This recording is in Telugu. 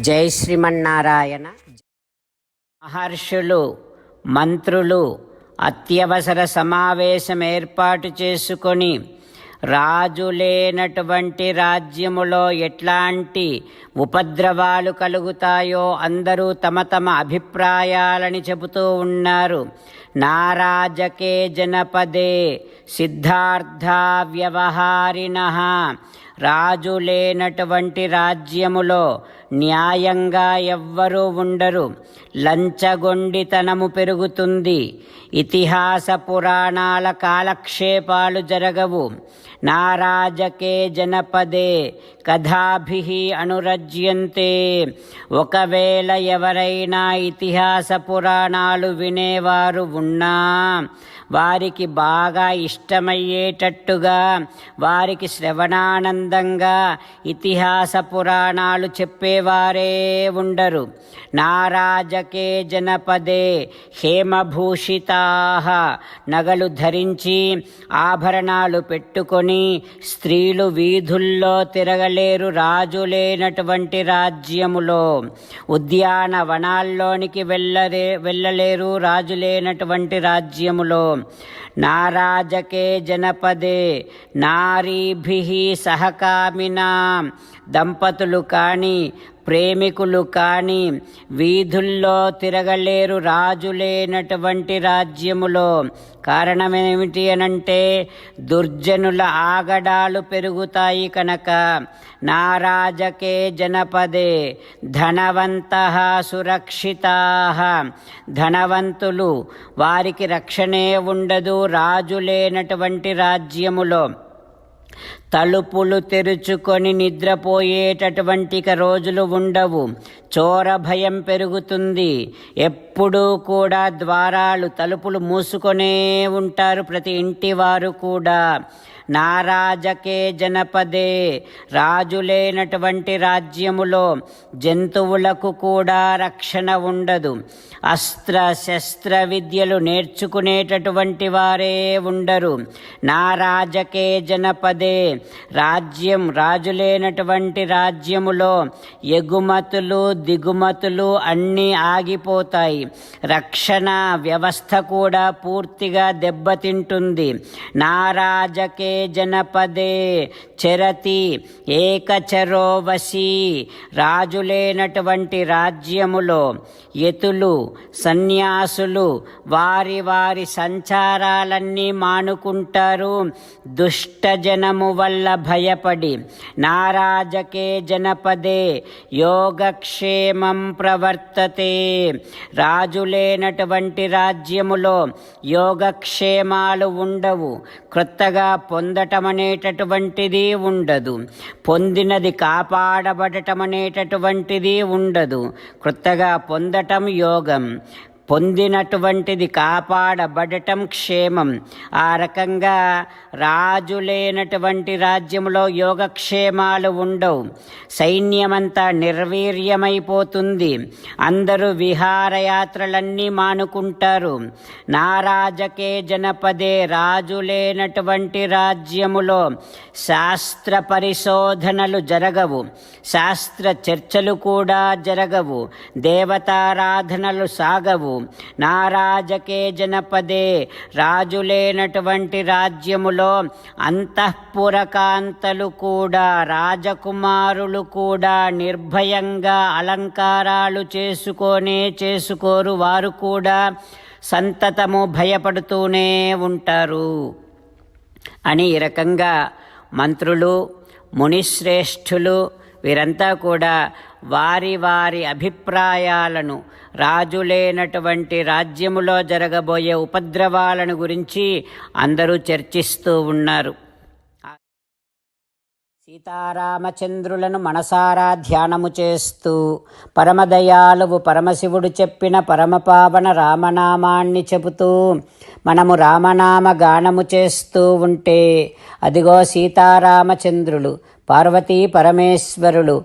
జై శ్రీమన్నారాయణ. మహర్షులు మంత్రులు అత్యవసర సమావేశం ఏర్పాటు చేసుకొని రాజు లేనటువంటి రాజ్యములో ఎట్లాంటి ఉపద్రవాలు కలుగుతాయో అందరూ తమ తమ అభిప్రాయాలని చెబుతూ ఉన్నారు. నారాజకే జనపదే సిద్ధార్థ వ్యవహారిణ రాజు లేనటువంటి రాజ్యములో న్యాయంగా ఎవ్వరూ ఉండరు. లంచగొండితనము పెరుగుతుంది. ఇతిహాస పురాణాల కాలక్షేపాలు జరగవు. నారాజకే జనపదే కథాభి అనురజ్యంతే. ఒకవేళ ఎవరైనా ఇతిహాస పురాణాలు వినేవారు ఉన్నా వారికి బాగా ఇష్టమయ్యేటట్టుగా వారికి శ్రవణానందంగా ఇతిహాస పురాణాలు చెప్పేవారే ఉండరు. నారాజకే జనపదే హేమభూషితా నగలు ధరించి ఆభరణాలు పెట్టుకొని స్త్రీలు వీధుల్లో తిరగలేరు రాజు లేనటువంటి రాజ్యములో. ఉద్యాన వనాల్లోనికి వెళ్ళలేరు రాజు లేనటువంటి రాజ్యములో. నారాజకే జనపదే నారీభి సహకామినా. దంపతులు కాని ప్రేమికులు కానీ వీధుల్లో తిరగలేరు రాజు లేనటువంటి రాజ్యములో. కారణమేమిటి అనంటే దుర్జనుల ఆగడాలు పెరుగుతాయి కనుక. నారాజకే జనపదే ధనవంత సురక్షితా. ధనవంతులు వారికి రక్షణే ఉండదు రాజు లేనటువంటి రాజ్యములో. తలుపులు తెరుచుకొని నిద్రపోయేటటువంటి రోజులు ఉండవు. చోర భయం పెరుగుతుంది. ఎప్పుడూ కూడా ద్వారాలు తలుపులు మూసుకొనే ఉంటారు ప్రతి ఇంటి వారు కూడా. నారాజకే జనపదే. రాజు లేనటువంటి రాజ్యములో జంతువులకు కూడా రక్షణ ఉండదు. అస్త్ర శస్త్ర విద్యలు నేర్చుకునేటటువంటి వారే ఉండరు. నారాజకే జనపదే. రాజ్యం రాజు లేనటువంటి రాజ్యములో ఎగుమతులు దిగుమతులు అన్నీ ఆగిపోతాయి. రక్షణ వ్యవస్థ కూడా పూర్తిగా దెబ్బతింటుంది. నారాజకే జనపదే చరతి ఏకచరోవశీ. రాజు లేనటువంటి రాజ్యములో యతులు సన్యాసులు వారి వారి సంచారాలన్నీ మానుకుంటారు. దుష్టజనము వల్ల భయపడి నారాజకే జనపదే. యోగక్షేమం ప్రవర్తతే. రాజు లేనటువంటి రాజ్యములో యోగక్షేమాలు ఉండవు. క్రొత్తగా పొందటం అనేటటువంటిది ఉండదు. పొందినది కాపాడబడటం అనేటటువంటిది ఉండదు. క్రొత్తగా పొందటం యోగం. పొందినటువంటిది కాపాడబడటం క్షేమం. ఆ రకంగా రాజు లేనటువంటి రాజ్యంలో యోగక్షేమాలు ఉండవు. సైన్యమంతా నిర్వీర్యమైపోతుంది. అందరూ విహారయాత్రలన్నీ మానుకుంటారు. నారాజకే జనపదే రాజు లేనటువంటి రాజ్యములో శాస్త్ర పరిశోధనలు జరగవు. శాస్త్ర చర్చలు కూడా జరగవు. దేవతారాధనలు సాగవు. నారాజకే జనపదే రాజు లేనటువంటి రాజ్యములో అంతఃపురకాంతలు కూడా రాజకుమారులు కూడా నిర్భయంగా అలంకారాలు చేసుకొనే చేసుకోరు వారు కూడా సంతతము భయపడుతూనే ఉంటారు. అని ఈ రకంగా మంత్రులు మునిశ్రేష్ఠులు వీరంతా కూడా వారి వారి అభిప్రాయాలను రాజు లేనటువంటి రాజ్యములో జరగబోయే ఉపద్రవాలను గురించి అందరూ చర్చిస్తూ ఉన్నారు. సీతారామచంద్రులను మనసారా ధ్యానము చేస్తూ పరమదయాలువు పరమశివుడు చెప్పిన పరమపావన రామనామాన్ని చెబుతూ మనము రామనామ గానము చేస్తూ ఉంటే అదిగో సీతారామచంద్రులు పార్వతీ పరమేశ్వరులు